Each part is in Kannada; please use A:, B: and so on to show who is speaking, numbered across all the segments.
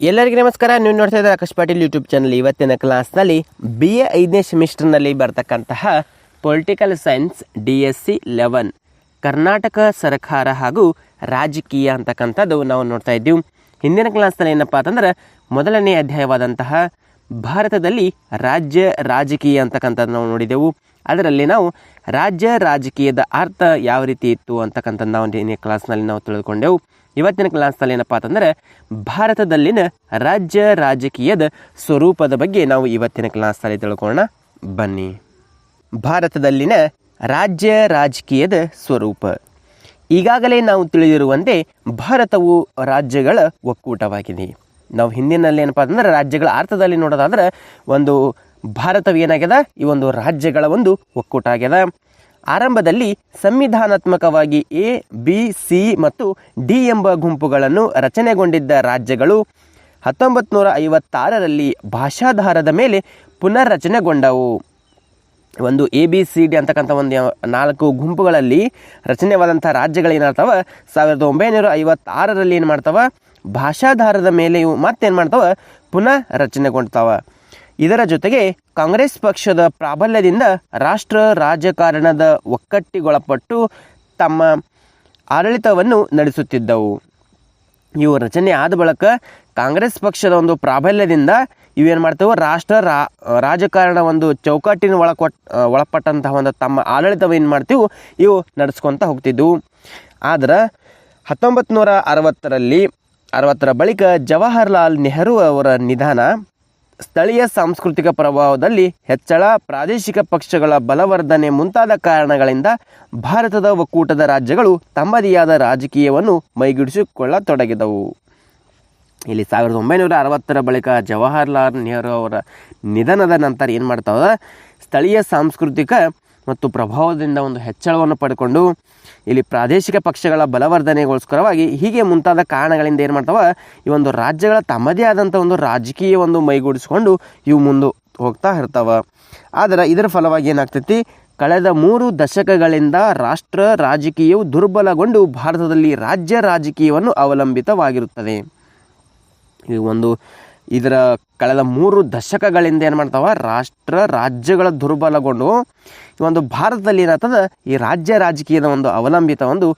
A: ಎಲ್ಲರಿಗೂ ನಮಸ್ಕಾರ. ನೀವು ನೋಡ್ತಾ ಇದ್ದಾರೆ ಆಕಾಶ್ ಪಾಟೀಲ್ ಯೂಟ್ಯೂಬ್ ಚಾನಲ್ ಇವತ್ತಿನ ಕ್ಲಾಸ್ನಲ್ಲಿ ಬಿ ಎ ಐದನೇ ಸೆಮಿಸ್ಟರ್ನಲ್ಲಿ ಬರ್ತಕ್ಕಂತಹ political science D S C eleven Karnataka ಸರ್ಕಾರ ಹಾಗೂ ರಾಜಕೀಯ ಅಂತಕ್ಕಂಥದ್ದು ನಾವು ನೋಡ್ತಾ ಇದ್ದೀವಿ. ಹಿಂದಿನ ಕ್ಲಾಸ್ನಲ್ಲಿ ಏನಪ್ಪ ಅಂತಂದ್ರೆ ಮೊದಲನೇ ಅಧ್ಯಾಯವಾದಂತಹ ಭಾರತದಲ್ಲಿ ರಾಜ್ಯ ರಾಜಕೀಯ ಅಂತಕ್ಕಂಥದ್ದು ನಾವು ನೋಡಿದೆವು. ಅದರಲ್ಲಿ ನಾವು ರಾಜ್ಯ ರಾಜಕೀಯದ ಅರ್ಥ ಯಾವ ರೀತಿ ಇತ್ತು ಅಂತಕ್ಕಂಥದ್ದು ನಾವು ಹಿಂದಿನ ಕ್ಲಾಸ್ನಲ್ಲಿ ನಾವು ತಿಳಿದುಕೊಂಡೆವು ಇವತ್ತಿನ ಕ್ಲಾಸ್ನಲ್ಲಿ ಏನಪ್ಪ ಅಂತಂದರೆ ಭಾರತದಲ್ಲಿನ ರಾಜ್ಯ ರಾಜಕೀಯದ ಸ್ವರೂಪದ ಬಗ್ಗೆ ನಾವು ಇವತ್ತಿನ ಕ್ಲಾಸ್ನಲ್ಲಿ ತಿಳ್ಕೊಳ್ಳೋಣ. ಬನ್ನಿ. ಭಾರತದಲ್ಲಿನ ರಾಜ್ಯ ರಾಜಕೀಯದ ಸ್ವರೂಪ. ಈಗಾಗಲೇ ನಾವು ತಿಳಿದಿರುವಂತೆ ಭಾರತವು ರಾಜ್ಯಗಳ ಒಕ್ಕೂಟವಾಗಿದೆ. ನಾವು ಹಿಂದಿನಲ್ಲಿ ಏನಪ್ಪ ಅಂತಂದ್ರೆ ರಾಜ್ಯಗಳ ಅರ್ಥದಲ್ಲಿ ನೋಡೋದಾದ್ರೆ ಒಂದು ಭಾರತವು ಏನಾಗ್ಯದ ಈ ಒಂದು ರಾಜ್ಯಗಳ ಒಂದು ಒಕ್ಕೂಟ ಆಗ್ಯದ ಆರಂಭದಲ್ಲಿ ಸಂವಿಧಾನಾತ್ಮಕವಾಗಿ ಎ, ಬಿ, ಸಿ ಮತ್ತು ಡಿ ಎಂಬ ಗುಂಪುಗಳನ್ನು ರಚನೆಗೊಂಡಿದ್ದ ರಾಜ್ಯಗಳು ಹತ್ತೊಂಬತ್ತು ನೂರ ಐವತ್ತಾರರಲ್ಲಿ ಭಾಷಾಧಾರದ ಮೇಲೆ ಪುನರ್ರಚನೆಗೊಂಡವು. ಒಂದು ಎ, ಬಿ, ಸಿ, ಡಿ ಅಂತಕ್ಕಂಥ ಒಂದು ನಾಲ್ಕು ಗುಂಪುಗಳಲ್ಲಿ ರಚನೆವಾದಂಥ ರಾಜ್ಯಗಳು ಏನಾಗ್ತಾವ? ಸಾವಿರದ ಒಂಬೈನೂರ ಐವತ್ತಾರರಲ್ಲಿ ಏನು ಮಾಡ್ತವೆ ಭಾಷಾಧಾರದ ಮೇಲೆ ಇವು ಮತ್ತೇನು ಮಾಡ್ತಾವ ಪುನಃ ರಚನೆಗೊಳ್ತಾವ ಇದರ ಜೊತೆಗೆ ಕಾಂಗ್ರೆಸ್ ಪಕ್ಷದ ಪ್ರಾಬಲ್ಯದಿಂದ ರಾಷ್ಟ್ರ ರಾಜಕಾರಣದ ಒಕ್ಕಟ್ಟಿಗೊಳಪಟ್ಟು ತಮ್ಮ ಆಡಳಿತವನ್ನು ನಡೆಸುತ್ತಿದ್ದವು. ಇವು ರಚನೆ ಆದ ಬಳಿಕ ಕಾಂಗ್ರೆಸ್ ಪಕ್ಷದ ಒಂದು ಪ್ರಾಬಲ್ಯದಿಂದ ಇವೇನು ಮಾಡ್ತೇವೆ? ರಾಷ್ಟ್ರ ರಾ, ರಾಜಕಾರಣ ಒಂದು ಚೌಕಟ್ಟಿನ ಒಳಕೊಟ್, ಒಳಪಟ್ಟಂತಹ ಒಂದು ತಮ್ಮ ಆಡಳಿತವ ಏನು ಮಾಡ್ತೀವಿ? ಇವು ನಡೆಸ್ಕೊತ ಹೋಗ್ತಿದ್ದವು ಆದ್ರೆ ಹತ್ತೊಂಬತ್ತು ನೂರ ಅರವತ್ತರಲ್ಲಿ, ಅರವತ್ತರ ಬಳಿಕ ಜವಾಹರ್ಲಾಲ್ ನೆಹರು ಅವರ ನಿಧನ ಸ್ಥಳೀಯ ಸಾಂಸ್ಕೃತಿಕ ಪ್ರಭಾವದಲ್ಲಿ ಹೆಚ್ಚಳ, ಪ್ರಾದೇಶಿಕ ಪಕ್ಷಗಳ ಬಲವರ್ಧನೆ ಮುಂತಾದ ಕಾರಣಗಳಿಂದ ಭಾರತದ ಒಕ್ಕೂಟದ ರಾಜ್ಯಗಳು ತಮ್ಮದೇ ಆದ ರಾಜಕೀಯವನ್ನು ಮೈಗೂಡಿಸಿಕೊಳ್ಳತೊಡಗಿದವು. ಇಲ್ಲಿ ಸಾವಿರದ ಒಂಬೈನೂರ ಅರವತ್ತರ ಬಳಿಕ ಜವಾಹರ್ಲಾಲ್ ನೆಹರು ಅವರ ನಿಧನದ ನಂತರ ಏನು ಮಾಡ್ತಾವ ಸ್ಥಳೀಯ ಸಾಂಸ್ಕೃತಿಕ ಮತ್ತು ಪ್ರಭಾವದಿಂದ ಒಂದು ಹೆಚ್ಚಳವನ್ನು ಪಡ್ಕೊಂಡು ಇಲ್ಲಿ ಪ್ರಾದೇಶಿಕ ಪಕ್ಷಗಳ ಬಲವರ್ಧನೆಗೋಸ್ಕರವಾಗಿ ಹೀಗೆ ಮುಂತಾದ ಕಾರಣಗಳಿಂದ ಏನು ಮಾಡ್ತಾವೆ? ಈ ಒಂದು ರಾಜ್ಯಗಳ ತಮ್ಮದೇ ಆದಂಥ ಒಂದು ರಾಜಕೀಯ ಒಂದು ಮೈಗೂಡಿಸ್ಕೊಂಡು ಇವು ಮುಂದೆ ಹೋಗ್ತಾ ಇರ್ತಾವೆ. ಆದರೆ ಇದರ ಫಲವಾಗಿ ಏನಾಗ್ತೈತಿ? ಕಳೆದ ಮೂರು ದಶಕಗಳಿಂದ ರಾಷ್ಟ್ರ ರಾಜಕೀಯವು ದುರ್ಬಲಗೊಂಡು ಭಾರತದಲ್ಲಿ ರಾಜ್ಯ ರಾಜಕೀಯವನ್ನು ಅವಲಂಬಿತವಾಗಿರುತ್ತದೆ. ಈ ಒಂದು ಇದರ ಕಳೆದ ಮೂರು ದಶಕಗಳಿಂದ ಏನು ಮಾಡ್ತಾವ? ರಾಷ್ಟ್ರ, ರಾಜ್ಯಗಳ ದುರ್ಬಲಗೊಂಡು ಈ ಒಂದು ಭಾರತದಲ್ಲಿ ಏನಾಗ್ತದ? ಈ ರಾಜ್ಯ ರಾಜಕೀಯದ ಒಂದು ಅವಲಂಬಿತ ಒಂದು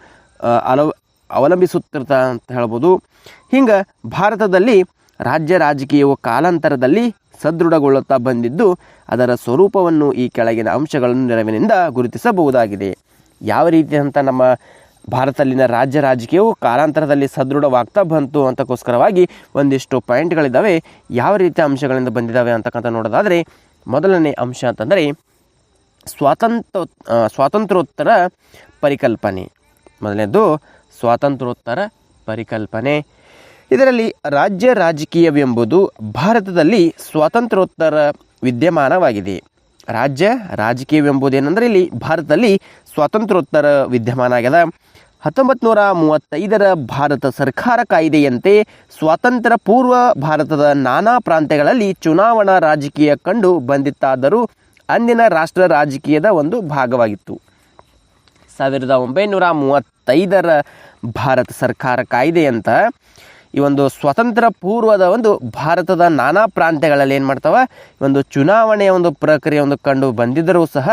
A: ಅಲ ಅಲವ ಅವಲಂಬಿಸುತ್ತಿರ್ತ ಅಂತ ಹೇಳ್ಬೋದು. ಹಿಂಗೆ ಭಾರತದಲ್ಲಿ ರಾಜ್ಯ ರಾಜಕೀಯವು ಕಾಲಾಂತರದಲ್ಲಿ ಸದೃಢಗೊಳ್ಳುತ್ತಾ ಬಂದಿದ್ದು, ಅದರ ಸ್ವರೂಪವನ್ನು ಈ ಕೆಳಗಿನ ಅಂಶಗಳನ್ನು ನೆರವಿನಿಂದ ಗುರುತಿಸಬಹುದಾಗಿದೆ. ಯಾವ ರೀತಿ ಅಂತ ನಮ್ಮ ಭಾರತದಲ್ಲಿನ ರಾಜ್ಯ ರಾಜಕೀಯವು ಕಾಲಾಂತರದಲ್ಲಿ ಸದೃಢವಾಗ್ತಾ ಬಂತು ಅಂತಕ್ಕೋಸ್ಕರವಾಗಿ ಒಂದಿಷ್ಟು ಪಾಯಿಂಟ್ಗಳಿದ್ದಾವೆ. ಯಾವ ರೀತಿಯ ಅಂಶಗಳಿಂದ ಬಂದಿದ್ದಾವೆ ಅಂತಕ್ಕಂಥ ನೋಡೋದಾದರೆ, ಮೊದಲನೇ ಅಂಶ ಅಂತಂದರೆ ಸ್ವಾತಂತ್ರ ಸ್ವಾತಂತ್ರ್ಯೋತ್ತರ ಪರಿಕಲ್ಪನೆ. ಮೊದಲನೇದು, ಸ್ವಾತಂತ್ರ್ಯೋತ್ತರ ಪರಿಕಲ್ಪನೆ. ಇದರಲ್ಲಿ ರಾಜ್ಯ ರಾಜಕೀಯವೆಂಬುದು ಭಾರತದಲ್ಲಿ ಸ್ವಾತಂತ್ರ್ಯೋತ್ತರ ವಿದ್ಯಮಾನವಾಗಿದೆ. ರಾಜ್ಯ ರಾಜಕೀಯವೆಂಬುದೇನೆಂದರೆ ಇಲ್ಲಿ ಭಾರತದಲ್ಲಿ ಸ್ವಾತಂತ್ರ್ಯೋತ್ತರ ವಿದ್ಯಮಾನ ಆಗ್ಯದ. ಹತ್ತೊಂಬತ್ತು ನೂರ ಮೂವತ್ತೈದರ ಭಾರತ ಸರ್ಕಾರ ಕಾಯ್ದೆಯಂತೆ ಸ್ವಾತಂತ್ರ್ಯ ಪೂರ್ವ ಭಾರತದ ನಾನಾ ಪ್ರಾಂತ್ಯಗಳಲ್ಲಿ ಚುನಾವಣಾ ರಾಜಕೀಯ ಕಂಡು ಬಂದಿತ್ತಾದರೂ ಅಂದಿನ ರಾಷ್ಟ್ರ ರಾಜಕೀಯದ ಒಂದು ಭಾಗವಾಗಿತ್ತು. ಸಾವಿರದ ಒಂಬೈನೂರ ಮೂವತ್ತೈದರ ಭಾರತ ಸರ್ಕಾರ ಕಾಯ್ದೆಯಂತ ಈ ಒಂದು ಸ್ವತಂತ್ರ ಪೂರ್ವದ ಒಂದು ಭಾರತದ ನಾನಾ ಪ್ರಾಂತ್ಯಗಳಲ್ಲಿ ಏನು ಮಾಡ್ತಾವ? ಒಂದು ಚುನಾವಣೆಯ ಒಂದು ಪ್ರಕ್ರಿಯೆ ಒಂದು ಕಂಡು ಬಂದಿದ್ದರೂ ಸಹ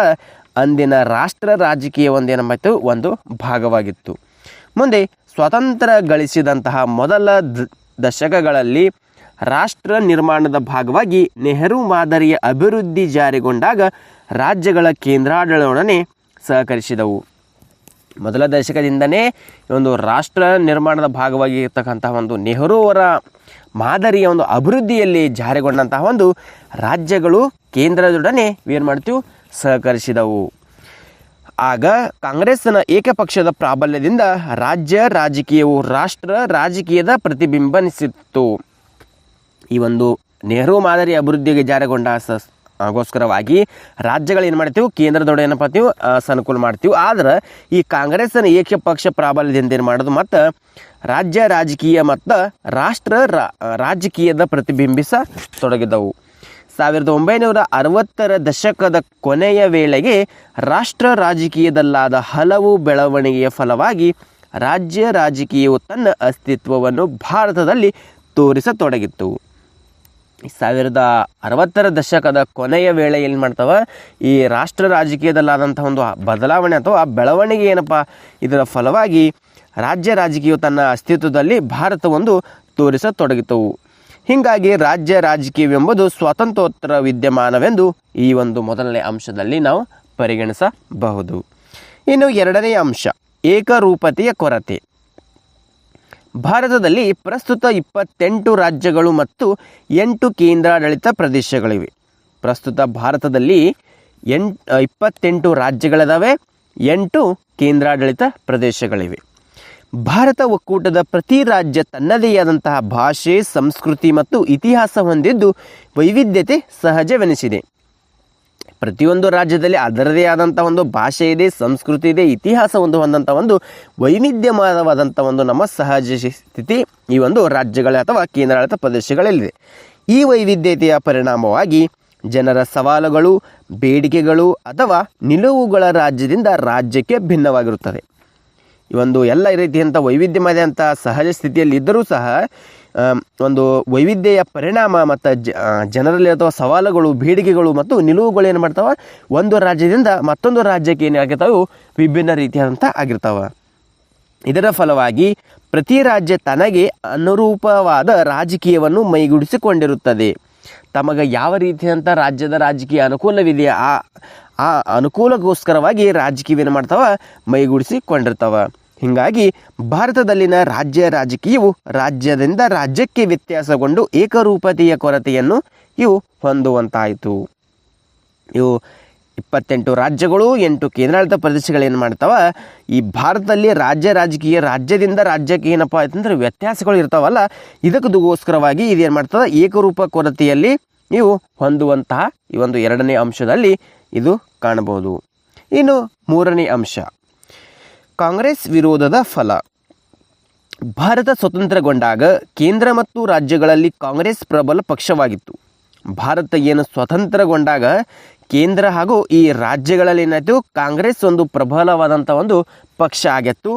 A: ಅಂದಿನ ರಾಷ್ಟ್ರ ರಾಜಕೀಯ ಒಂದು ಏನಂಬಾಯ್ತು ಒಂದು ಭಾಗವಾಗಿತ್ತು. ಮುಂದೆ ಸ್ವತಂತ್ರ ಗಳಿಸಿದಂತಹ ಮೊದಲ ದಶಕಗಳಲ್ಲಿ ರಾಷ್ಟ್ರ ನಿರ್ಮಾಣದ ಭಾಗವಾಗಿ ನೆಹರು ಮಾದರಿಯ ಅಭಿವೃದ್ಧಿ ಜಾರಿಗೊಂಡಾಗ ರಾಜ್ಯಗಳ ಕೇಂದ್ರಾಡಳೊಡನೆ ಸಹಕರಿಸಿದವು. ಮೊದಲ ದಶಕದಿಂದನೇ ಒಂದು ರಾಷ್ಟ್ರ ನಿರ್ಮಾಣದ ಭಾಗವಾಗಿ ಇರ್ತಕ್ಕಂತಹ ಒಂದು ನೆಹರು ಅವರ ಮಾದರಿಯ ಒಂದು ಅಭಿವೃದ್ಧಿಯಲ್ಲಿ ಜಾರಿಗೊಂಡಂತಹ ಒಂದು ರಾಜ್ಯಗಳು ಕೇಂದ್ರದೊಡನೆ ಏನು ಮಾಡ್ತೀವಿ. ಸಹಕರಿಸಿದವು. ಆಗ ಕಾಂಗ್ರೆಸ್ನ ಏಕಪಕ್ಷದ ಪ್ರಾಬಲ್ಯದಿಂದ ರಾಜ್ಯ ರಾಜಕೀಯವು ರಾಷ್ಟ್ರ ರಾಜಕೀಯದ ಪ್ರತಿಬಿಂಬನಿಸಿತ್ತು ಈ ಒಂದು ನೆಹರು ಮಾದರಿ ಅಭಿವೃದ್ಧಿಗೆ ಜಾರಿಗೊಂಡ ಗೋಸ್ಕರವಾಗಿ ರಾಜ್ಯಗಳು ಏನು ಮಾಡ್ತೀವಿ? ಕೇಂದ್ರದೊಡೆ ಏನಪ್ಪ ಅಂತೀವಿ? ಸನುಕೂಲ ಮಾಡ್ತೀವಿ. ಆದ್ರೆ ಈ ಕಾಂಗ್ರೆಸ್ನ ಏಕಪಕ್ಷ ಪ್ರಾಬಲ್ಯದಿಂದ ಏನು ಮಾಡೋದು? ಮತ್ತು ರಾಜ್ಯ ರಾಜಕೀಯ ಮತ್ತು ರಾಷ್ಟ್ರ ರಾಜಕೀಯದ ಪ್ರತಿಬಿಂಬಿಸ ತೊಡಗಿದವು ಸಾವಿರದ ಒಂಬೈನೂರ ಅರವತ್ತರ ದಶಕದ ಕೊನೆಯ ವೇಳೆಗೆ ರಾಷ್ಟ್ರ ರಾಜಕೀಯದಲ್ಲಾದ ಹಲವು ಬೆಳವಣಿಗೆಯ ಫಲವಾಗಿ ರಾಜ್ಯ ರಾಜಕೀಯವು ತನ್ನ ಅಸ್ತಿತ್ವವನ್ನು ಭಾರತದಲ್ಲಿ ತೋರಿಸತೊಡಗಿತ್ತು. ಸಾವಿರದ ಅರವತ್ತರ ದಶಕದ ಕೊನೆಯ ವೇಳೆ ಏನು ಮಾಡ್ತವೆ? ಈ ರಾಷ್ಟ್ರ ರಾಜಕೀಯದಲ್ಲಾದಂಥ ಒಂದು ಬದಲಾವಣೆ ಅಥವಾ ಬೆಳವಣಿಗೆ ಏನಪ್ಪ? ಇದರ ಫಲವಾಗಿ ರಾಜ್ಯ ರಾಜಕೀಯವು ತನ್ನ ಅಸ್ತಿತ್ವದಲ್ಲಿ ಭಾರತವೊಂದು ತೋರಿಸತೊಡಗಿತು. ಹೀಗಾಗಿ ರಾಜ್ಯ ರಾಜಕೀಯವೆಂಬುದು ಸ್ವಾತಂತ್ರ್ಯೋತ್ತರ ವಿದ್ಯಮಾನವೆಂದು ಈ ಒಂದು ಮೊದಲನೇ ಅಂಶದಲ್ಲಿ ನಾವು ಪರಿಗಣಿಸಬಹುದು. ಇನ್ನು ಎರಡನೇ ಅಂಶ, ಏಕರೂಪತೆಯ ಕೊರತೆ. ಭಾರತದಲ್ಲಿ ಪ್ರಸ್ತುತ ಇಪ್ಪತ್ತೆಂಟು ರಾಜ್ಯಗಳು ಮತ್ತು ಎಂಟು ಕೇಂದ್ರಾಡಳಿತ ಪ್ರದೇಶಗಳಿವೆ. ಪ್ರಸ್ತುತ ಭಾರತದಲ್ಲಿ ಎಂಟ್ ಇಪ್ಪತ್ತೆಂಟು ರಾಜ್ಯಗಳಿದಾವೆ, ಎಂಟು ಕೇಂದ್ರಾಡಳಿತ ಪ್ರದೇಶಗಳಿವೆ. ಭಾರತ ಒಕ್ಕೂಟದ ಪ್ರತಿ ರಾಜ್ಯ ತನ್ನದೇ ಆದಂತಹ ಭಾಷೆ, ಸಂಸ್ಕೃತಿ ಮತ್ತು ಇತಿಹಾಸ ಹೊಂದಿದ್ದು ವೈವಿಧ್ಯತೆ ಸಹಜವೆನಿಸಿದೆ. ಪ್ರತಿಯೊಂದು ರಾಜ್ಯದಲ್ಲಿ ಅದರದೇ ಆದಂಥ ಒಂದು ಭಾಷೆ ಇದೆ, ಸಂಸ್ಕೃತಿ ಇದೆ, ಇತಿಹಾಸ ಒಂದು ಹೊಂದಂಥ ಒಂದು ವೈವಿಧ್ಯಮಯವಾದಂಥ ಒಂದು ನಮ್ಮ ಸಹಜ ಸ್ಥಿತಿ ಈ ಒಂದು ರಾಜ್ಯಗಳ ಅಥವಾ ಕೇಂದ್ರಾಡಳಿತ ಪ್ರದೇಶಗಳಲ್ಲಿದೆ. ಈ ವೈವಿಧ್ಯತೆಯ ಪರಿಣಾಮವಾಗಿ ಜನರ ಸವಾಲುಗಳು, ಬೇಡಿಕೆಗಳು ಅಥವಾ ನಿಲುವುಗಳ ರಾಜ್ಯದಿಂದ ರಾಜ್ಯಕ್ಕೆ ಭಿನ್ನವಾಗಿರುತ್ತದೆ ಈ ಒಂದು ಎಲ್ಲ ರೀತಿಯಂಥ ವೈವಿಧ್ಯಮಯದಂಥ ಸಹಜ ಸ್ಥಿತಿಯಲ್ಲಿ ಇದ್ದರೂ ಸಹ ಒಂದು ವೈವಿಧ್ಯೆಯ ಪರಿಣಾಮ ಮತ್ತು ಜ ಜನರಲ್ಲಿ ಅಥವಾ ಸವಾಲುಗಳು, ಬೇಡಿಕೆಗಳು ಮತ್ತು ನಿಲುವುಗಳು ಏನು ಮಾಡ್ತಾವೆ? ಒಂದು ರಾಜ್ಯದಿಂದ ಮತ್ತೊಂದು ರಾಜ್ಯಕ್ಕೆ ಏನು ಆಗಿರ್ತಾವೆ? ವಿಭಿನ್ನ ರೀತಿಯಾದಂಥ ಆಗಿರ್ತಾವೆ. ಇದರ ಫಲವಾಗಿ ಪ್ರತಿ ರಾಜ್ಯ ತನಗೆ ಅನುರೂಪವಾದ ರಾಜಕೀಯವನ್ನು ಮೈಗೂಡಿಸಿಕೊಂಡಿರುತ್ತದೆ. ತಮಗೆ ಯಾವ ರೀತಿಯಂಥ ರಾಜ್ಯದ ರಾಜಕೀಯ ಅನುಕೂಲವಿದೆಯಾ ಆ ಆ ಅನುಕೂಲಕ್ಕೋಸ್ಕರವಾಗಿ ರಾಜಕೀಯವೇನು ಮಾಡ್ತಾವ, ಮೈಗೂಡಿಸಿಕೊಂಡಿರ್ತಾವ. ಹೀಗಾಗಿ ಭಾರತದಲ್ಲಿನ ರಾಜ್ಯ ರಾಜಕೀಯವು ರಾಜ್ಯದಿಂದ ರಾಜ್ಯಕ್ಕೆ ವ್ಯತ್ಯಾಸಗೊಂಡು ಏಕರೂಪತೆಯ ಕೊರತೆಯನ್ನು ಇವು ಹೊಂದುವಂತಾಯಿತು. ಇವು ಇಪ್ಪತ್ತೆಂಟು ರಾಜ್ಯಗಳು, ಎಂಟು ಕೇಂದ್ರಾಡಳಿತ ಪ್ರದೇಶಗಳೇನು ಮಾಡ್ತಾವ? ಈ ಭಾರತದಲ್ಲಿ ರಾಜ್ಯ ರಾಜಕೀಯ, ರಾಜ್ಯದಿಂದ ರಾಜ್ಯಕ್ಕೆ ಏನಪ್ಪ ಆಯ್ತಂದ್ರೆ ವ್ಯತ್ಯಾಸಗಳು ಇರ್ತಾವಲ್ಲ ಇದಕ್ಕದಗೋಸ್ಕರವಾಗಿ ಇದೇನು ಮಾಡ್ತದೆ? ಏಕರೂಪ ಕೊರತೆಯಲ್ಲಿ ನೀವು ಹೊಂದುವಂತಹ ಈ ಒಂದು ಎರಡನೇ ಅಂಶದಲ್ಲಿ ಇದು ಕಾಣಬಹುದು. ಇನ್ನು ಮೂರನೇ ಅಂಶ. ಕಾಂಗ್ರೆಸ್ ವಿರೋಧದ ಫಲ. ಭಾರತ ಸ್ವತಂತ್ರಗೊಂಡಾಗ ಕೇಂದ್ರ ಮತ್ತು ರಾಜ್ಯಗಳಲ್ಲಿ ಕಾಂಗ್ರೆಸ್ ಪ್ರಬಲ ಪಕ್ಷವಾಗಿತ್ತು. ಭಾರತ ಏನು ಸ್ವತಂತ್ರಗೊಂಡಾಗ ಕೇಂದ್ರ ಹಾಗೂ ಈ ರಾಜ್ಯಗಳಲ್ಲಿ ಏನಾಯಿತು ಕಾಂಗ್ರೆಸ್ ಒಂದು ಪ್ರಬಲವಾದಂಥ ಒಂದು ಪಕ್ಷ ಆಗಿತ್ತು.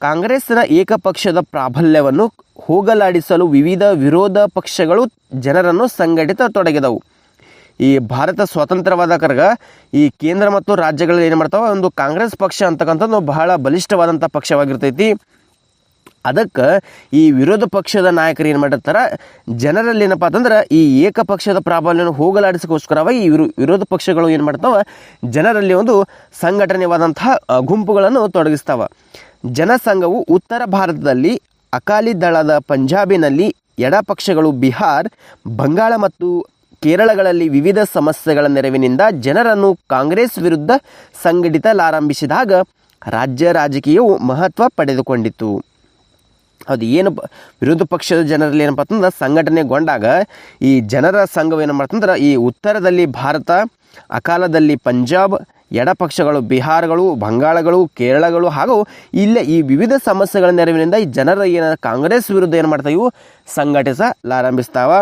A: ಕಾಂಗ್ರೆಸ್ನ ಏಕಪಕ್ಷದ ಪ್ರಾಬಲ್ಯವನ್ನು ಹೋಗಲಾಡಿಸಲು ವಿವಿಧ ವಿರೋಧ ಪಕ್ಷಗಳು ಜನರನ್ನು ಸಂಘಟಿತ ತೊಡಗಿದವು. ಈ ಭಾರತ ಸ್ವತಂತ್ರವಾದ ಕರ್ಗ ಈ ಕೇಂದ್ರ ಮತ್ತು ರಾಜ್ಯಗಳಲ್ಲಿ ಏನು ಮಾಡ್ತಾವೆ? ಒಂದು ಕಾಂಗ್ರೆಸ್ ಪಕ್ಷ ಅಂತಕ್ಕಂಥದ್ದು ಬಹಳ ಬಲಿಷ್ಠವಾದಂಥ ಪಕ್ಷವಾಗಿರ್ತೈತಿ. ಅದಕ್ಕೆ ಈ ವಿರೋಧ ಪಕ್ಷದ ನಾಯಕರು ಏನು ಮಾಡಿರ್ತಾರೆ? ಜನರಲ್ಲಿ ಏನಪ್ಪ ಅಂತಂದ್ರೆ ಈ ಏಕಪಕ್ಷದ ಪ್ರಾಬಲ್ಯವನ್ನು ಹೋಗಲಾಡಿಸೋಕ್ಕೋಸ್ಕರವಾಗಿ ಈ ವಿರೋ, ವಿರೋಧ ಪಕ್ಷಗಳು ಏನು ಮಾಡ್ತಾವೆ? ಜನರಲ್ಲಿ ಒಂದು ಸಂಘಟನೆವಾದಂತಹ ಗುಂಪುಗಳನ್ನು ತೊಡಗಿಸ್ತಾವ. ಜನಸಂಘವು ಉತ್ತರ ಭಾರತದಲ್ಲಿ ಅಕಾಲಿ ದಳದ ಪಂಜಾಬಿನಲ್ಲಿ ಎಡಪಕ್ಷಗಳು ಬಿಹಾರ್, ಬಂಗಾಳ ಮತ್ತು ಕೇರಳಗಳಲ್ಲಿ ವಿವಿಧ ಸಮಸ್ಯೆಗಳ ನೆರವಿನಿಂದ ಜನರನ್ನು ಕಾಂಗ್ರೆಸ್ ವಿರುದ್ಧ ಸಂಘಟಿತಲಾರಂಭಿಸಿದಾಗ ರಾಜ್ಯ ರಾಜಕೀಯವು ಮಹತ್ವ ಪಡೆದುಕೊಂಡಿತು ಅದು ಏನು ವಿರೋಧ ಪಕ್ಷದ ಜನರಲ್ಲಿ ಏನಪ್ಪ ಅಂತಂದ್ರೆ ಸಂಘಟನೆಗೊಂಡಾಗ ಈ ಜನರ ಸಂಘವೇನು ಮಾಡ್ತಂದ್ರೆ ಈ ಉತ್ತರದಲ್ಲಿ ಭಾರತ, ಅಕಾಲದಲ್ಲಿ ಪಂಜಾಬ್, ಎಡಪಕ್ಷಗಳು ಬಿಹಾರಗಳು, ಬಂಗಾಳಗಳು, ಕೇರಳಗಳು ಹಾಗೂ ಇಲ್ಲೇ ಈ ವಿವಿಧ ಸಮಸ್ಯೆಗಳ ನೆರವಿನಿಂದ ಈ ಜನರ ಏನ ಕಾಂಗ್ರೆಸ್ ವಿರುದ್ಧ ಏನು ಮಾಡ್ತಾವೆ ಇವು ಸಂಘಟಿಸಲಾರಂಭಿಸ್ತಾವ.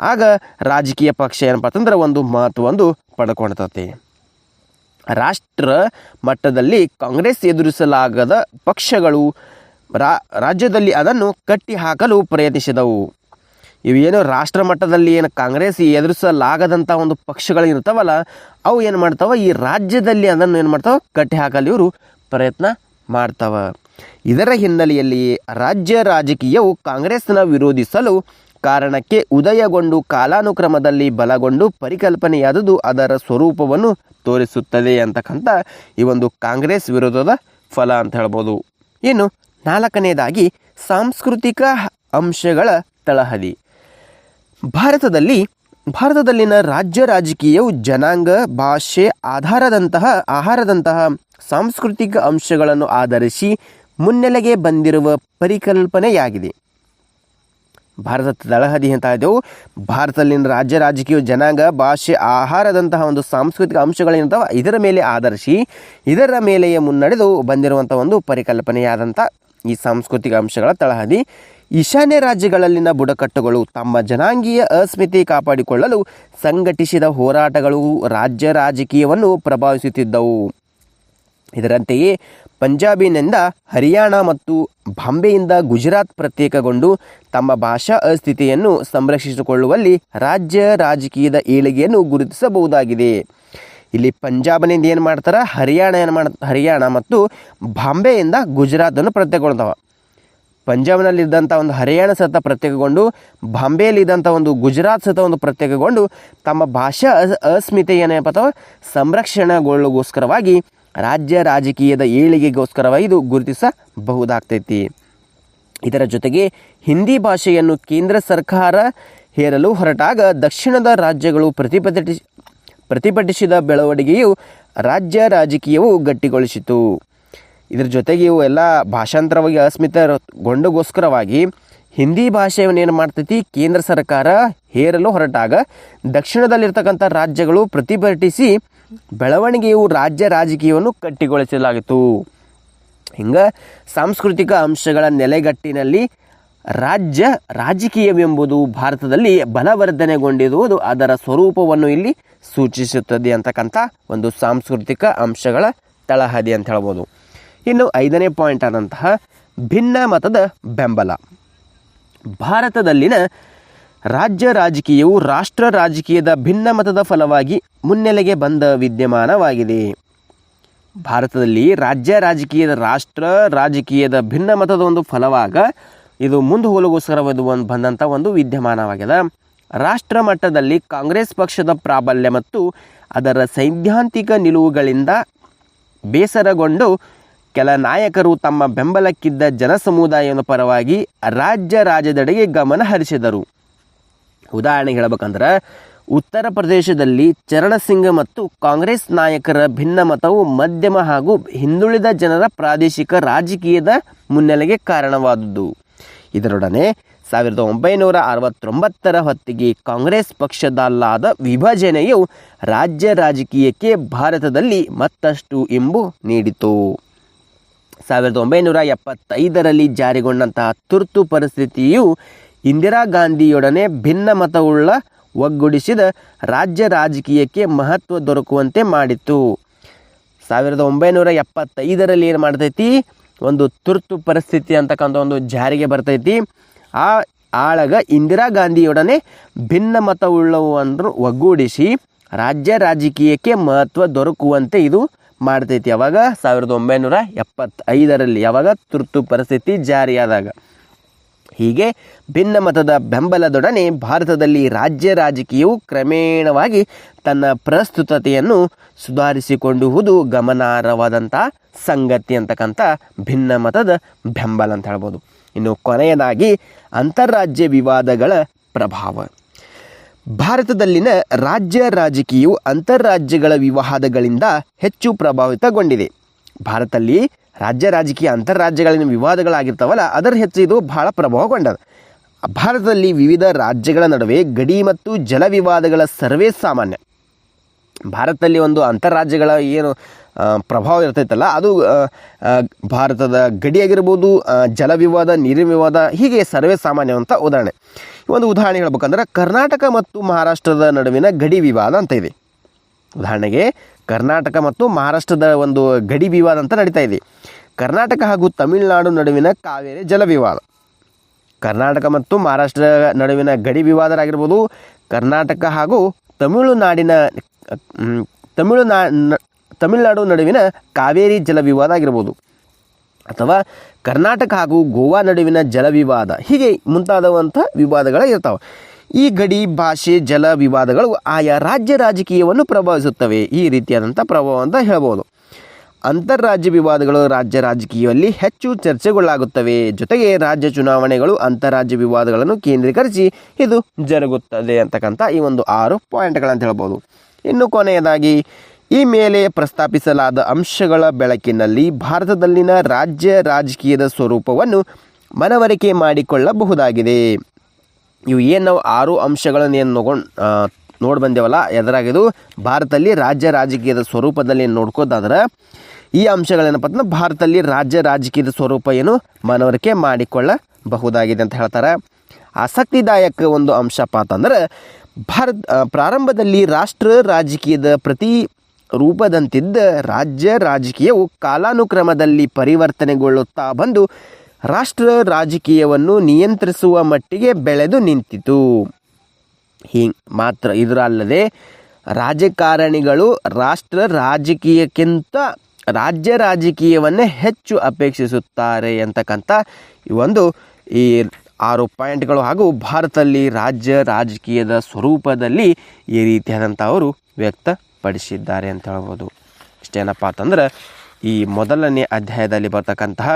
A: ಆಗ ರಾಜಕೀಯ ಪಕ್ಷ ಏನಪ್ಪ ಅಂತಂದ್ರೆ ಒಂದು ಮಹತ್ವವೊಂದು ಪಡ್ಕೊಳ್ತತೆ ರಾಷ್ಟ್ರ ಮಟ್ಟದಲ್ಲಿ ಕಾಂಗ್ರೆಸ್ ಎದುರಿಸಲಾಗದ ಪಕ್ಷಗಳು ರಾಜ್ಯದಲ್ಲಿ ಅದನ್ನು ಕಟ್ಟಿ ಹಾಕಲು ಪ್ರಯತ್ನಿಸಿದವು. ಇವೇನು ರಾಷ್ಟ್ರ ಮಟ್ಟದಲ್ಲಿ ಏನು ಕಾಂಗ್ರೆಸ್ ಎದುರಿಸಲಾಗದಂಥ ಒಂದು ಪಕ್ಷಗಳು ಇರ್ತಾವಲ್ಲ ಅವು ಏನು ಮಾಡ್ತಾವ? ಈ ರಾಜ್ಯದಲ್ಲಿ ಅದನ್ನು ಏನು ಮಾಡ್ತಾವ? ಕಟ್ಟಿ ಹಾಕಲು ಇವರು ಪ್ರಯತ್ನ ಮಾಡ್ತಾವ. ಇದರ ಹಿನ್ನೆಲೆಯಲ್ಲಿ ರಾಜ್ಯ ರಾಜಕೀಯವು ಕಾಂಗ್ರೆಸ್ನ ವಿರೋಧಿಸಲು ಕಾರಣಕ್ಕೆ ಉದಯಗೊಂಡು ಕಾಲಾನುಕ್ರಮದಲ್ಲಿ ಬಲಗೊಂಡು ಪರಿಕಲ್ಪನೆಯಾದುದು ಅದರ ಸ್ವರೂಪವನ್ನು ತೋರಿಸುತ್ತದೆ ಅಂತಕ್ಕಂಥ ಈ ಒಂದು ಕಾಂಗ್ರೆಸ್ ವಿರೋಧದ ಫಲ ಅಂತ ಹೇಳ್ಬೋದು. ಇನ್ನು ನಾಲ್ಕನೇದಾಗಿ ಸಾಂಸ್ಕೃತಿಕ ಅಂಶಗಳ ತಳಹದಿ. ಭಾರತದಲ್ಲಿ, ಭಾರತದಲ್ಲಿನ ರಾಜ್ಯ ರಾಜಕೀಯವು ಜನಾಂಗ, ಭಾಷೆ ಆಧಾರದಂತಹ, ಆಹಾರದಂತಹ ಸಾಂಸ್ಕೃತಿಕ ಅಂಶಗಳನ್ನು ಆಧರಿಸಿ ಮುನ್ನೆಲೆಗೆ ಬಂದಿರುವ ಪರಿಕಲ್ಪನೆಯಾಗಿದೆ. ಭಾರತದ ತಳಹದಿ ಅಂತ ಇದ್ದೆವು ಭಾರತದಲ್ಲಿನ ರಾಜ್ಯ ರಾಜಕೀಯ ಜನಾಂಗ, ಭಾಷೆ ಆಹಾರದಂತಹ ಒಂದು ಸಾಂಸ್ಕೃತಿಕ ಅಂಶಗಳೇನಿರ್ತಾವೆ ಇದರ ಮೇಲೆ ಆಧರಿಸಿ, ಇದರ ಮೇಲೆಯೇ ಮುನ್ನಡೆದು ಬಂದಿರುವಂಥ ಒಂದು ಪರಿಕಲ್ಪನೆಯಾದಂಥ ಈ ಸಾಂಸ್ಕೃತಿಕ ಅಂಶಗಳ ತಳಹದಿ. ಈಶಾನ್ಯ ರಾಜ್ಯಗಳಲ್ಲಿನ ಬುಡಕಟ್ಟುಗಳು ತಮ್ಮ ಜನಾಂಗೀಯ ಅಸ್ಮಿತೆ ಕಾಪಾಡಿಕೊಳ್ಳಲು ಸಂಘಟಿಸಿದ ಹೋರಾಟಗಳು ರಾಜ್ಯ ರಾಜಕೀಯವನ್ನು ಪ್ರಭಾವಿಸುತ್ತಿದ್ದವು. ಇದರಂತೆಯೇ ಪಂಜಾಬಿನಿಂದ ಹರಿಯಾಣ ಮತ್ತು ಬಾಂಬೆಯಿಂದ ಗುಜರಾತ್ ಪ್ರತ್ಯೇಕಗೊಂಡು ತಮ್ಮ ಭಾಷಾ ಅಸ್ಥಿತಿಯನ್ನು ಸಂರಕ್ಷಿಸಿಕೊಳ್ಳುವಲ್ಲಿ ರಾಜ್ಯ ರಾಜಕೀಯದ ಏಳಿಗೆಯನ್ನು ಗುರುತಿಸಬಹುದಾಗಿದೆ. ಇಲ್ಲಿ ಪಂಜಾಬ್ನಿಂದ ಏನು ಮಾಡ್ತಾರೆ? ಹರಿಯಾಣ ಏನು ಮಾಡ, ಹರಿಯಾಣ ಮತ್ತು ಬಾಂಬೆಯಿಂದ ಗುಜರಾತನ್ನು ಪ್ರತ್ಯೇಕಗೊಳ್ತಾವ. ಪಂಜಾಬ್ನಲ್ಲಿದ್ದಂಥ ಒಂದು ಹರಿಯಾಣ ಸತ ಪ್ರತ್ಯೇಕಗೊಂಡು ಬಾಂಬೆಯಲ್ಲಿದ್ದಂಥ ಒಂದು ಗುಜರಾತ್ ಸತ ಒಂದು ಪ್ರತ್ಯೇಕಗೊಂಡು ತಮ್ಮ ಭಾಷಾ ಅಸ್- ಅಸ್ಮಿತೆ ಏನಪ್ಪ ಅಥವಾ ಸಂರಕ್ಷಣೆಗೊಳ್ಳಗೋಸ್ಕರವಾಗಿ ರಾಜ್ಯ ರಾಜಕೀಯದ ಏಳಿಗೆಗೋಸ್ಕರವಾಗಿ ಇದು ಗುರುತಿಸಬಹುದಾಗ್ತೈತಿ. ಇದರ ಜೊತೆಗೆ ಹಿಂದಿ ಭಾಷೆಯನ್ನು ಕೇಂದ್ರ ಸರ್ಕಾರ ಹೇರಲು ಹೊರಟಾಗ ದಕ್ಷಿಣದ ರಾಜ್ಯಗಳು ಪ್ರತಿಭಟಿಸಿ ಪ್ರತಿಭಟಿಸಿದ ಬೆಳವಣಿಗೆಯು ರಾಜ್ಯ ರಾಜಕೀಯವು ಗಟ್ಟಿಗೊಳಿಸಿತು. ಇದರ ಜೊತೆಗೆ ಇವು ಎಲ್ಲ ಭಾಷಾಂತರವಾಗಿ ಅಸ್ಮಿತಗೊಂಡಗೋಸ್ಕರವಾಗಿ ಹಿಂದಿ ಭಾಷೆಯನ್ನು ಏನು ಮಾಡ್ತೈತಿ? ಕೇಂದ್ರ ಸರ್ಕಾರ ಹೇರಲು ಹೊರಟಾಗ ದಕ್ಷಿಣದಲ್ಲಿರ್ತಕ್ಕಂಥ ರಾಜ್ಯಗಳು ಪ್ರತಿಭಟಿಸಿ ಬೆಳವಣಿಗೆಯು ರಾಜ್ಯ ರಾಜಕೀಯವನ್ನು ಕಟ್ಟಿಗೊಳಿಸಲಾಗಿತ್ತು ಹಿಂಗೆ ಸಾಂಸ್ಕೃತಿಕ ಅಂಶಗಳ ನೆಲೆಗಟ್ಟಿನಲ್ಲಿ ರಾಜ್ಯ ರಾಜಕೀಯವೆಂಬುದು ಭಾರತದಲ್ಲಿ ಬಲವರ್ಧನೆಗೊಂಡಿರುವುದು ಅದರ ಸ್ವರೂಪವನ್ನು ಇಲ್ಲಿ ಸೂಚಿಸುತ್ತದೆ ಅಂತಕ್ಕಂಥ ಒಂದು ಸಾಂಸ್ಕೃತಿಕ ಅಂಶಗಳ ತಳಹದಿ ಅಂತ ಹೇಳ್ಬೋದು. ಇನ್ನು ಐದನೇ ಪಾಯಿಂಟ್ ಆದಂತಹ ಭಿನ್ನ ಮತದ ಬೆಂಬಲ. ಭಾರತದಲ್ಲಿನ ರಾಜ್ಯ ರಾಜಕೀಯವು ರಾಷ್ಟ್ರ ರಾಜಕೀಯದ ಭಿನ್ನ ಮತದ ಫಲವಾಗಿ ಮುನ್ನೆಲೆಗೆ ಬಂದ ವಿದ್ಯಮಾನವಾಗಿದೆ. ಭಾರತದಲ್ಲಿ ರಾಜ್ಯ ರಾಜಕೀಯದ ರಾಷ್ಟ್ರ ರಾಜಕೀಯದ ಭಿನ್ನ ಮತದ ಒಂದು ಫಲವಾಗ ಇದು ಮುಂದೆ ಹೋಗಲಿಗೋಸ್ಕರ ಇದು ಒಂದು ಬಂದಂಥ ಒಂದು ವಿದ್ಯಮಾನವಾಗಿದೆ. ರಾಷ್ಟ್ರ ಮಟ್ಟದಲ್ಲಿ ಕಾಂಗ್ರೆಸ್ ಪಕ್ಷದ ಪ್ರಾಬಲ್ಯ ಮತ್ತು ಅದರ ಸೈದ್ಧಾಂತಿಕ ನಿಲುವುಗಳಿಂದ ಬೇಸರಗೊಂಡು ಕೆಲ ನಾಯಕರು ತಮ್ಮ ಬೆಂಬಲಕ್ಕಿದ್ದ ಜನಸಮುದಾಯದ ಪರವಾಗಿ ರಾಜ್ಯ ರಾಜ್ಯದೆಡೆಗೆ ಗಮನ ಹರಿಸಿದರು. ಉದಾಹರಣೆ ಹೇಳಬೇಕಂದ್ರೆ, ಉತ್ತರ ಪ್ರದೇಶದಲ್ಲಿ ಚರಣ ಸಿಂಗ್ ಮತ್ತು ಕಾಂಗ್ರೆಸ್ ನಾಯಕರ ಭಿನ್ನಮತವು ಮಧ್ಯಮ ಹಾಗೂ ಹಿಂದುಳಿದ ಜನರ ಪ್ರಾದೇಶಿಕ ರಾಜಕೀಯದ ಮುನ್ನೆಲೆಗೆ ಕಾರಣವಾದದ್ದು ಇದರೊಡನೆ ಸಾವಿರದ ಒಂಬೈನೂರ ಅರವತ್ತೊಂಬತ್ತರ ಹೊತ್ತಿಗೆ ಕಾಂಗ್ರೆಸ್ ಪಕ್ಷದಲ್ಲಾದ ವಿಭಜನೆಯು ರಾಜ್ಯ ರಾಜಕೀಯಕ್ಕೆ ಭಾರತದಲ್ಲಿ ಮತ್ತಷ್ಟು ಇಂಬು ನೀಡಿತು. ಸಾವಿರದ ಒಂಬೈನೂರ ಎಪ್ಪತ್ತೈದರಲ್ಲಿ ಜಾರಿಗೊಂಡಂತಹ ತುರ್ತು ಪರಿಸ್ಥಿತಿಯು ಇಂದಿರಾ ಗಾಂಧಿಯೊಡನೆ ಭಿನ್ನ ಮತವುಳ್ಳ ಒಗ್ಗೂಡಿಸಿದ ರಾಜ್ಯ ರಾಜಕೀಯಕ್ಕೆ ಮಹತ್ವ ದೊರಕುವಂತೆ ಮಾಡಿತು. ಸಾವಿರದ ಒಂಬೈನೂರ ಎಪ್ಪತ್ತೈದರಲ್ಲಿ ಏನು ಮಾಡ್ತೈತಿ? ಒಂದು ತುರ್ತು ಪರಿಸ್ಥಿತಿ ಅಂತಕ್ಕಂಥ ಒಂದು ಜಾರಿಗೆ ಬರ್ತೈತಿ. ಆ ಆಳಗ ಇಂದಿರಾ ಗಾಂಧಿಯೊಡನೆ ಭಿನ್ನ ಮತವುಳ್ಳವನ್ನು ಒಗ್ಗೂಡಿಸಿ ರಾಜ್ಯ ರಾಜಕೀಯಕ್ಕೆ ಮಹತ್ವ ದೊರಕುವಂತೆ ಇದು ಮಾಡ್ತೈತಿ. ಯಾವಾಗ? ಸಾವಿರದ ಒಂಬೈನೂರ ಎಪ್ಪತ್ತೈದರಲ್ಲಿ. ಯಾವಾಗ? ತುರ್ತು ಪರಿಸ್ಥಿತಿ ಜಾರಿಯಾದಾಗ. ಹೀಗೆ ಭಿನ್ನ ಮತದ ಬೆಂಬಲದೊಡನೆ ಭಾರತದಲ್ಲಿ ರಾಜ್ಯ ರಾಜಕೀಯವು ಕ್ರಮೇಣವಾಗಿ ತನ್ನ ಪ್ರಸ್ತುತತೆಯನ್ನು ಸುಧಾರಿಸಿಕೊಂಡುವುದು ಗಮನಾರ್ಹವಾದಂಥ ಸಂಗತಿ ಅಂತಕ್ಕಂಥ ಭಿನ್ನ ಮತದ ಬೆಂಬಲ ಅಂತ ಹೇಳ್ಬೋದು. ಇನ್ನು ಕೊನೆಯದಾಗಿ ಅಂತಾರಾಜ್ಯ ವಿವಾದಗಳ ಪ್ರಭಾವ. ಭಾರತದಲ್ಲಿನ ರಾಜ್ಯ ರಾಜಕೀಯವು ಅಂತಾರಾಜ್ಯಗಳ ವಿವಾದಗಳಿಂದ ಹೆಚ್ಚು ಪ್ರಭಾವಿತಗೊಂಡಿದೆ. ಭಾರತದಲ್ಲಿ ರಾಜ್ಯ ರಾಜಕೀಯ ಅಂತಾರಾಜ್ಯಗಳಲ್ಲಿನ ವಿವಾದಗಳಾಗಿರ್ತಾವಲ್ಲ, ಅದರ ಹೆಚ್ಚು ಇದು ಬಹಳ ಪ್ರಭಾವಗೊಂಡದ. ಭಾರತದಲ್ಲಿ ವಿವಿಧ ರಾಜ್ಯಗಳ ನಡುವೆ ಗಡಿ ಮತ್ತು ಜಲ ವಿವಾದಗಳ ಸರ್ವೇ ಸಾಮಾನ್ಯ. ಭಾರತದಲ್ಲಿ ಒಂದು ಅಂತಾರಾಜ್ಯಗಳ ಏನು ಪ್ರಭಾವ ಇರ್ತೈತಲ್ಲ, ಅದು ಭಾರತದ ಗಡಿಯಾಗಿರ್ಬೋದು ಜಲ ವಿವಾದ, ನೀರಿನ ವಿವಾದ, ಹೀಗೆ ಸರ್ವೇ ಸಾಮಾನ್ಯ ಅಂತ ಉದಾಹರಣೆ. ಒಂದು ಉದಾಹರಣೆ ಹೇಳ್ಬೇಕಂದ್ರೆ, ಕರ್ನಾಟಕ ಮತ್ತು ಮಹಾರಾಷ್ಟ್ರದ ನಡುವಿನ ಗಡಿ ವಿವಾದ ಅಂತ ಇದೆ. ಉದಾಹರಣೆಗೆ ಕರ್ನಾಟಕ ಮತ್ತು ಮಹಾರಾಷ್ಟ್ರದ ಒಂದು ಗಡಿ ವಿವಾದ ಅಂತ ನಡೀತಾ ಇದೆ. ಕರ್ನಾಟಕ ಹಾಗೂ ತಮಿಳುನಾಡು ನಡುವಿನ ಕಾವೇರಿ ಜಲ ವಿವಾದ. ಕರ್ನಾಟಕ ಮತ್ತು ಮಹಾರಾಷ್ಟ್ರ ನಡುವಿನ ಗಡಿ ವಿವಾದರಾಗಿರ್ಬೋದು, ಕರ್ನಾಟಕ ಹಾಗೂ ತಮಿಳುನಾಡಿನ ತಮಿಳುನಾ, ತಮಿಳುನಾಡು ನಡುವಿನ ಕಾವೇರಿ ಜಲ ವಿವಾದ ಆಗಿರ್ಬೋದು. ಅಥವಾ ಕರ್ನಾಟಕ ಹಾಗೂ ಗೋವಾ ನಡುವಿನ ಜಲ ವಿವಾದ ಹೀಗೆ ಮುಂತಾದವಂಥ ವಿವಾದಗಳು ಇರ್ತಾವೆ. ಈ ಗಡಿ ಭಾಷೆ, ಜಲ ವಿವಾದಗಳು ಆಯಾ ರಾಜ್ಯ ರಾಜಕೀಯವನ್ನು ಪ್ರಭಾವಿಸುತ್ತವೆ. ಈ ರೀತಿಯಾದಂಥ ಪ್ರಭಾವ ಅಂತ ಹೇಳ್ಬೋದು. ಅಂತಾರಾಜ್ಯ ವಿವಾದಗಳು ರಾಜ್ಯ ರಾಜಕೀಯದಲ್ಲಿ ಹೆಚ್ಚು ಚರ್ಚೆಗೊಳ್ಳಾಗುತ್ತವೆ ಜೊತೆಗೆ ರಾಜ್ಯ ಚುನಾವಣೆಗಳು ಅಂತಾರಾಜ್ಯ ವಿವಾದಗಳನ್ನು ಕೇಂದ್ರೀಕರಿಸಿ ಇದು ಜರುಗುತ್ತದೆ ಅಂತಕ್ಕಂಥ ಈ ಒಂದು ಆರು ಪಾಯಿಂಟ್ಗಳಂತ ಹೇಳ್ಬೋದು. ಇನ್ನು ಕೊನೆಯದಾಗಿ, ಈ ಮೇಲೆ ಪ್ರಸ್ತಾಪಿಸಲಾದ ಅಂಶಗಳ ಬೆಳಕಿನಲ್ಲಿ ಭಾರತದಲ್ಲಿನ ರಾಜ್ಯ ರಾಜಕೀಯದ ಸ್ವರೂಪವನ್ನು ಮನವರಿಕೆ ಮಾಡಿಕೊಳ್ಳಬಹುದಾಗಿದೆ. ಇವು ಏನು ನಾವು ಆರು ಅಂಶಗಳನ್ನು ಏನು ನೋಗೊಂಡು ನೋಡಿ ಬಂದೇವಲ್ಲ ಎದುರಾಗಿದು ಭಾರತದಲ್ಲಿ ರಾಜ್ಯ ರಾಜಕೀಯದ ಸ್ವರೂಪದಲ್ಲಿ ನೋಡ್ಕೋದಾದ್ರೆ ಈ ಅಂಶಗಳೇನಪ್ಪ ಅಂದ್ರೆ ಭಾರತದಲ್ಲಿ ರಾಜ್ಯ ರಾಜಕೀಯದ ಸ್ವರೂಪ ಏನು ಮನವರಿಕೆ ಮಾಡಿಕೊಳ್ಳಬಹುದಾಗಿದೆ ಅಂತ ಹೇಳ್ತಾರೆ. ಆಸಕ್ತಿದಾಯಕ ಒಂದು ಅಂಶಪ್ಪ ಅಂತಂದ್ರೆ ಭಾರತ ಪ್ರಾರಂಭದಲ್ಲಿ ರಾಷ್ಟ್ರ ರಾಜಕೀಯದ ಪ್ರತಿ ರೂಪದಂತಿದ್ದ ರಾಜ್ಯ ರಾಜಕೀಯವು ಕಾಲಾನುಕ್ರಮದಲ್ಲಿ ಪರಿವರ್ತನೆಗೊಳ್ಳುತ್ತಾ ಬಂದು ರಾಷ್ಟ್ರ ರಾಜಕೀಯವನ್ನು ನಿಯಂತ್ರಿಸುವ ಮಟ್ಟಿಗೆ ಬೆಳೆದು ನಿಂತಿತು. ಹಿಂಗೆ ಮಾತ್ರ ಇದರಲ್ಲದೆ ರಾಜಕಾರಣಿಗಳು ರಾಷ್ಟ್ರ ರಾಜಕೀಯಕ್ಕಿಂತ ರಾಜ್ಯ ರಾಜಕೀಯವನ್ನೇ ಹೆಚ್ಚು ಅಪೇಕ್ಷಿಸುತ್ತಾರೆ ಅಂತಕ್ಕಂಥ ಈ ಒಂದು ಈ ಆರು ಪಾಯಿಂಟ್ಗಳು ಹಾಗೂ ಭಾರತದಲ್ಲಿ ರಾಜ್ಯ ರಾಜಕೀಯದ ಸ್ವರೂಪದಲ್ಲಿ ಈ ರೀತಿಯಾದಂಥ ಅವರು ವ್ಯಕ್ತಪಡಿಸಿದ್ದಾರೆ ಅಂತ ಹೇಳ್ಬೋದು. ಇಷ್ಟೇನಪ್ಪ ಅಂತಂದ್ರೆ ಈ ಮೊದಲನೇ ಅಧ್ಯಾಯದಲ್ಲಿ ಬರ್ತಕ್ಕಂತಹ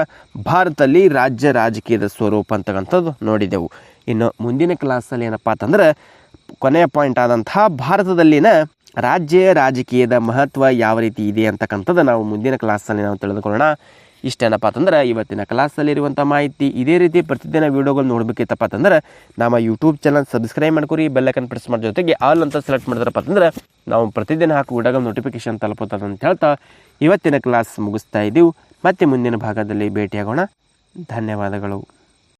A: ಭಾರತದಲ್ಲಿ ರಾಜ್ಯ ರಾಜಕೀಯದ ಸ್ವರೂಪ ಅಂತಕ್ಕಂಥದ್ದು ನೋಡಿದೆವು. ಇನ್ನು ಮುಂದಿನ ಕ್ಲಾಸಲ್ಲಿ ಏನಪ್ಪ ಅಂತಂದ್ರೆ ಕೊನೆಯ ಪಾಯಿಂಟ್ ಆದಂತಹ ಭಾರತದಲ್ಲಿನ ರಾಜ್ಯ ರಾಜಕೀಯದ ಮಹತ್ವ ಯಾವ ರೀತಿ ಇದೆ ಅಂತಕ್ಕಂಥದ್ದು ನಾವು ಮುಂದಿನ ಕ್ಲಾಸಲ್ಲಿ ನಾವು ತಿಳಿದುಕೊಳ್ಳೋಣ. ಇಷ್ಟೇನಪ್ಪ ಅಂತಂದ್ರೆ ಇವತ್ತಿನ ಕ್ಲಾಸಲ್ಲಿರುವಂಥ ಮಾಹಿತಿ ಇದೇ ರೀತಿ ಪ್ರತಿದಿನ ವೀಡಿಯೋಗಳು ನೋಡಬೇಕಿತ್ತಪ್ಪ ಅಂತಂದ್ರೆ ನಮ್ಮ ಯೂಟ್ಯೂಬ್ ಚಾನಲ್ ಸಬ್ಸ್ಕ್ರೈಬ್ ಮಾಡ್ಕೊರಿ ಬೆಲ್ಲೈಕನ್ ಪ್ರೆಸ್ ಮಾಡೋ ಜೊತೆಗೆ ಆಲ್ ಅಂತ ಸೆಲೆಕ್ಟ್ ಮಾಡಿದ್ರಪ್ಪ ಅಂತಂದ್ರೆ ನಾವು ಪ್ರತಿದಿನ ಹಾಕೋ ವಿಡಿಯೋಗಳು ನೋಟಿಫಿಕೇಶನ್ ತಲುಪುತ್ತದೆ ಅಂತ ಹೇಳ್ತಾ ಇವತ್ತಿನ ಕ್ಲಾಸ್ ಮುಗಿಸ್ತಾ ಇದ್ದೀವಿ. ಮತ್ತೆ ಮುಂದಿನ ಭಾಗದಲ್ಲಿ ಭೇಟಿಯಾಗೋಣ. ಧನ್ಯವಾದಗಳು.